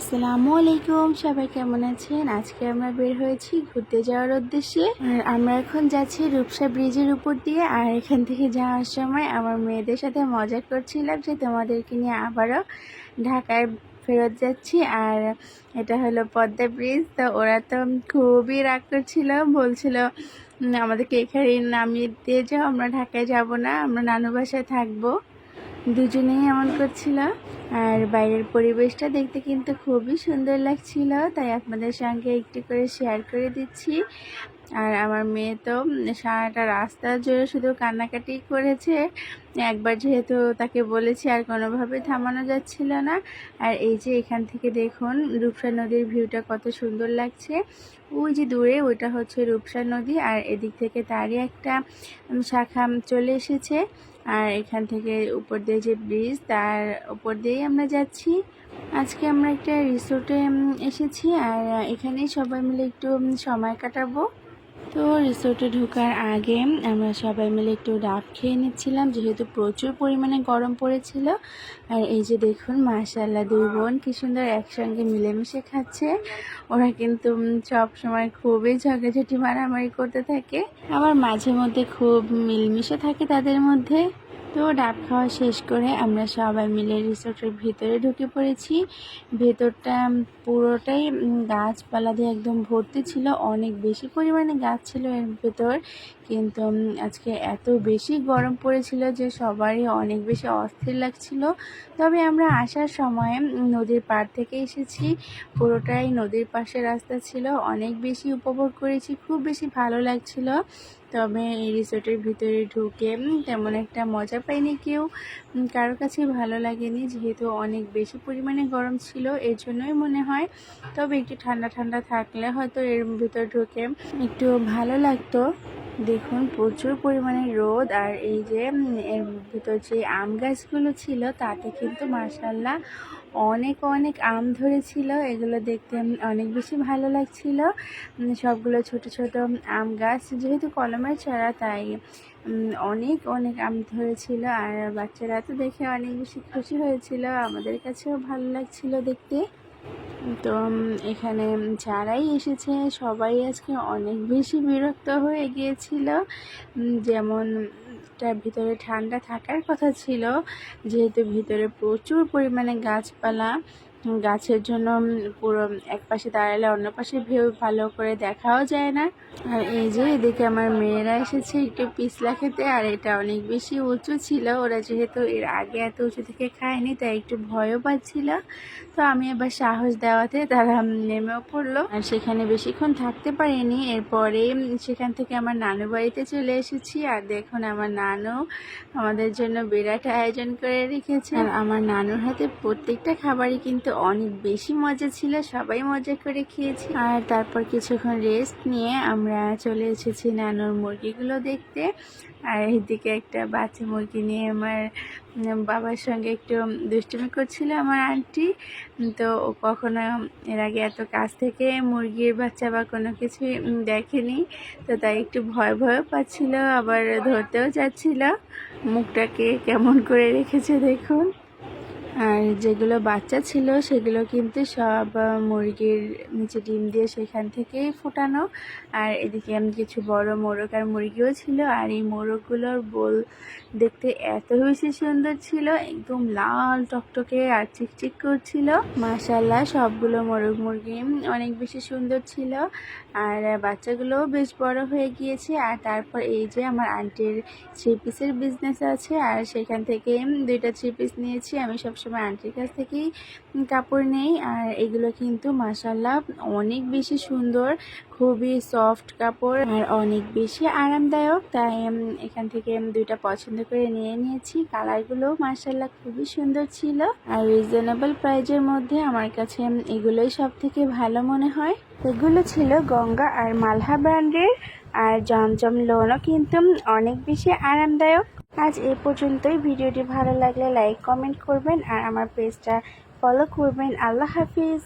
আসসালামু আলাইকুম সবাই কেমন আছেন? আজকে আমরা বের হয়েছি ঘুরতে যাওয়ার উদ্দেশ্যে। আর আমরা এখন যাচ্ছি রূপসা ব্রিজের উপর দিয়ে, আর এখান থেকে যাওয়ার সময় আমার মেয়েদের সাথে মজা করছিলাম, যে তোমাদেরকে নিয়ে আবারও ঢাকায় ফেরত যাচ্ছি। আর এটা হলো পদ্মা ব্রিজ, তো ওরা তো খুবই রাগ করছিল, বলছিল আমাদেরকে এখানে নামিয়ে দিয়ে যাও, আমরা ঢাকায় যাব না, আমরা নানু বাসায় থাকব। দুজনেই এমন করছিল। আর বাইরের পরিবেশটা দেখতে কিন্তু খুবই সুন্দর লাগছিল। তাই আপনাদের সঙ্গে একটু করে শেয়ার করে দিচ্ছি। আর আমার মেয়ে তো সারাটা রাস্তা জুড়ে শুধু কান্নাকাটি করেছে। একবার যেহেতু তাকে বলেছি, আর কোনোভাবে থামানো যাচ্ছিল না। আর এই যে এখান থেকে দেখুন, রূপসা নদীর ভিউটা কত সুন্দর লাগছে। ওই যে দূরে, ওইটা হচ্ছে রূপসা নদী। আর এদিক থেকে তারই একটা শাখা চলে এসেছে। আর এখান থেকে উপর দিয়ে যে ব্রিজ, তার উপর দিয়েই আমরা যাচ্ছি। আজকে আমরা একটা রিসোর্টে এসেছি আর এখানেই সবাই মিলে একটু সময় কাটাবো। তো রিসোর্টে ঢোকার আগে আমরা সবাই মিলে একটু ডাব খেয়ে নিচ্ছিলাম, যেহেতু প্রচুর পরিমাণে গরম পড়েছিল। আর এই যে দেখুন মাশাল্লাহ দুই বোন কী সুন্দর একসঙ্গে মিলেমিশে খাচ্ছে। ওরা কিন্তু সব সময় খুবই ঝগড়াঝাটি, মারামারি করতে থাকে। আবার মাঝে মধ্যে খুব মিলমিশে থাকে তাদের মধ্যে। তো ডাব খাওয়া শেষ করে আমরা সবাই মিলে রিসোর্টের ভিতরে ঢুকে পড়েছি। ভেতরটা পুরোটাই গাছপালা দিয়ে একদম ভর্তি ছিল। অনেক বেশি পরিমাণে গাছ ছিল এর ভেতর। কিন্তু আজকে এত বেশি গরম পড়েছিল যে সবারই অনেক বেশি অস্থির লাগছিল। তবে আমরা আসার সময় নদীর পাড় থেকে এসেছি। পুরোটাই নদীর পাশে রাস্তা ছিল। অনেক বেশি উপভোগ করেছি। খুব বেশি ভালো লাগছিল। তবে এই রিসোর্টের ভিতরে ঢুকে তেমন একটা মজা পাইনি কেউ। কারোর কাছে ভালো লাগেনি, যেহেতু অনেক বেশি পরিমাণে গরম ছিল, এর জন্যই মনে হয়। তবে একটু ঠান্ডা ঠান্ডা থাকলে হয়তো এর ভিতর ঢুকে একটু ভালো লাগতো। দেখুন, প্রচুর পরিমাণে রোদ আর এই যে এর ভিতর যে আম গাছগুলো ছিল, তাতে কিন্তু মার্শাল্লাহ অনেক অনেক আম ধরেছিল। এগুলো দেখতে অনেক বেশি ভালো লাগছিল। সবগুলো ছোট ছোট আম গাছ যেহেতু কলমের চারা, তাই অনেক অনেক আম ধরেছিল আর বাচ্চারা তো দেখে অনেক বেশি খুশি হয়েছিল। আমাদের কাছেও ভালো লাগছিল দেখতে। তো এখানে যারাই এসেছে, সবাই আজকে অনেক বেশি বিরক্ত হয়ে গিয়েছিল। যেমন তার ভিতরে ঠান্ডা থাকার কথা ছিল, যেহেতু ভিতরে প্রচুর পরিমাণে গাছপালা গাছের জন্য পুরো এক পাশে দাঁড়ালে অন্য পাশে ভিউ ভালো করে দেখাও যায় না। আর এই যে এদিকে আমার মেয়েরা এসেছে একটু পিছলা খেতে, আর এটা অনেক বেশি উঁচু ছিল। ওরা যেহেতু এর আগে এত উঁচু থেকে খায়নি, তাই একটু ভয়ও পাচ্ছিল। তো আমি এবার সাহস দেওয়াতে তারা নেমেও পড়ল। আর সেখানে বেশিক্ষণ থাকতে পারিনি। এরপরে সেখান থেকে আমার নানু বাড়িতে চলে এসেছি। আর দেখুন আমার নানু আমাদের জন্য বিরাট আয়োজন করে রেখেছে। আর আমার নানুর হাতে প্রত্যেকটা খাবারই কিন্তু অনেক বেশি মজা ছিল, সবাই মজা করে খেয়েছি। আর তারপর কিছুক্ষণ রেস্ট নিয়ে আমরা চলে এসেছি নানুর মুরগিগুলো দেখতে। আর এদিকে একটা বাচ্চা মুরগি নিয়ে আমার বাবার সঙ্গে একটু দুষ্টুমি করছিল আমার আন্টি তো কখনো এর আগে এত কাছ থেকে মুরগির বাচ্চা বা কোনো কিছুই দেখেনি। তো তাই একটু ভয় ভয়ও পাচ্ছিল, আবার ধরতেও চাচ্ছিল। মুখটাকে কেমন করে রেখেছে দেখুন। আর যেগুলো বাচ্চা ছিল সেগুলো কিন্তু সব মুরগির নিচে ডিম দিয়ে সেখান থেকেই ফোটানো। আর এদিকে আমি কিছু বড় মোরগ আর মুরগিও ছিল। আর এই মোরগগুলোর বোল দেখতে এত বেশি সুন্দর ছিল, একদম লাল টকটকে আর চিকচিক করছিল। মাশাল্লাহ সবগুলো মোরগ মুরগি অনেক বেশি সুন্দর ছিল। আর বাচ্চাগুলোও বেশ বড় হয়ে গিয়েছে। আর তারপর এই যে আমার আন্টির থ্রি পিসের বিজনেস আছে, আর সেখান থেকে দুইটা থ্রি পিস নিয়েছি। আমি সবসময় আন্টির কাছ থেকেই কাপড় নেই। আর এগুলো কিন্তু মাসাল্লাহ অনেক বেশি সুন্দর, খুবই সফট কাপড় আর অনেক বেশি আরামদায়ক। তাই এখান থেকে দুইটা পছন্দ করে নিয়ে নিয়েছি। কালারগুলো মাসাল্লাহ খুবই সুন্দর ছিল আর রিজনেবল প্রাইজের মধ্যে আমার কাছে এগুলোই সব থেকে ভালো মনে হয়। এগুলো ছিল গঙ্গা আর মালহা ব্র্যান্ডের আর জমজম লোনও কিন্তু অনেক বেশি আরামদায়ক। আজ এ পর্যন্তই। ভিডিওটি ভালো লাগলে লাইক, কমেন্ট করবেন আর আমার পেজটা ফলো করবেন। আল্লাহ হাফিজ।